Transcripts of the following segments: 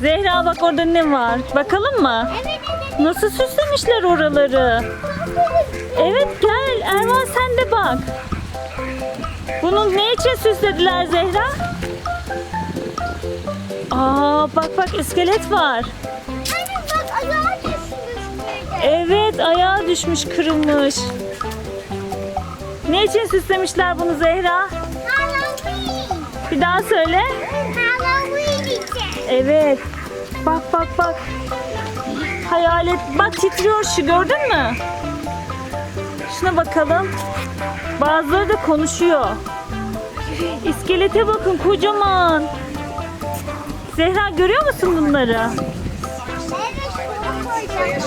Zehra bak orada ne var? Bakalım mı? Evet evet. Nasıl süslemişler oraları? Evet gel Erman sen de bak. Bunu ne için süslediler Zehra? Aa bak bak iskelet var. Anne bak ayağa düşmüş. Evet ayağı düşmüş kırılmış. Ne için süslemişler bunu Zehra? Bir daha söyle. Evet. Bak bak bak. Hayalet bak titriyor şu gördün mü? Şuna bakalım. Bazıları da konuşuyor. İskelete bakın kocaman. Zehra görüyor musun bunları?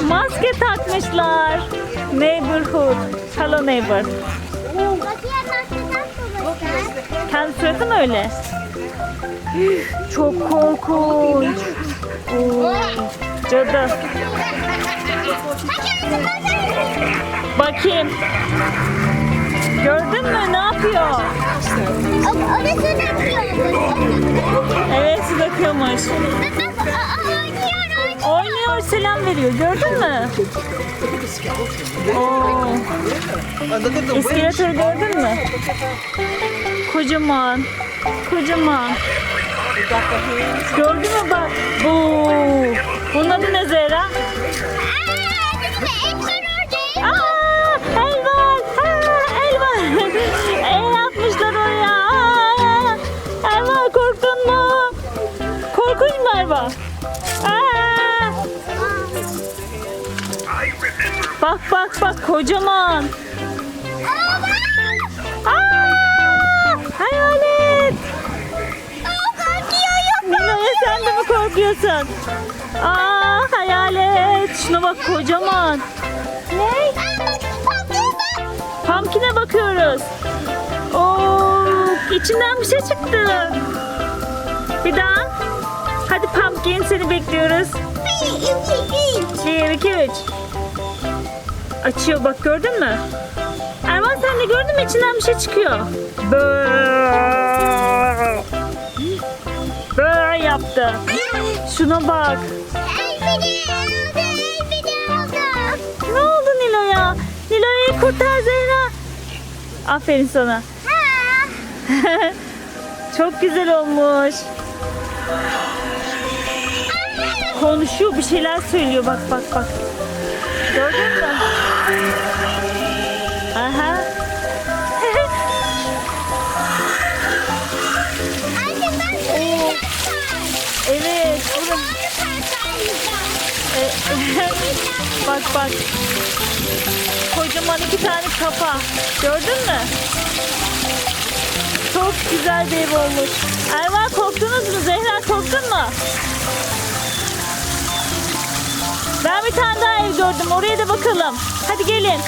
Maske takmışlar. Neighborhood. Hello neighbor. Kendi suratı mı öyle? Çok korkunç. Oo, cadı. Bakayım. Gördün mü ne yapıyor? Orası döküyor. Evet su döküyormuş. Oynuyor. Selam veriyor gördün mü? Oo. İskeletörü gördün mü? Kocaman. Kocaman. Gördün mü bak? Bu. Bunun adı ne Zehra? Aa, Elvan! Aa, Elvan! El atmışlar oraya. Aa, Elvan korktun mu? Korkunç mu Elvan? Aa! Bak bak bak kocaman. Aa! Korkuyorsun? Aa hayalet. Şuna bak kocaman. Ne? Pumpkin'e bakıyoruz. Oo, içinden bir şey çıktı. Bir daha. Hadi Pumpkin seni bekliyoruz. Bir, iki, üç. Açıyor bak gördün mü? Erman sen de gördün mü içinden bir şey çıkıyor. Böyle yaptı. Şuna bak. Ne oldu Nilo'ya? Nilo'yu kurtar Zehra. Aferin sana. Çok güzel olmuş. Konuşuyor bir şeyler söylüyor bak bak bak. Gördün mü? bak bak. Kocaman iki tane kafa. Gördün mü? Çok güzel bir ev olmuş. Erva korktunuz mu? Zehra korktun mu? Ben bir tane daha ev gördüm. Oraya da bakalım. Hadi gelin.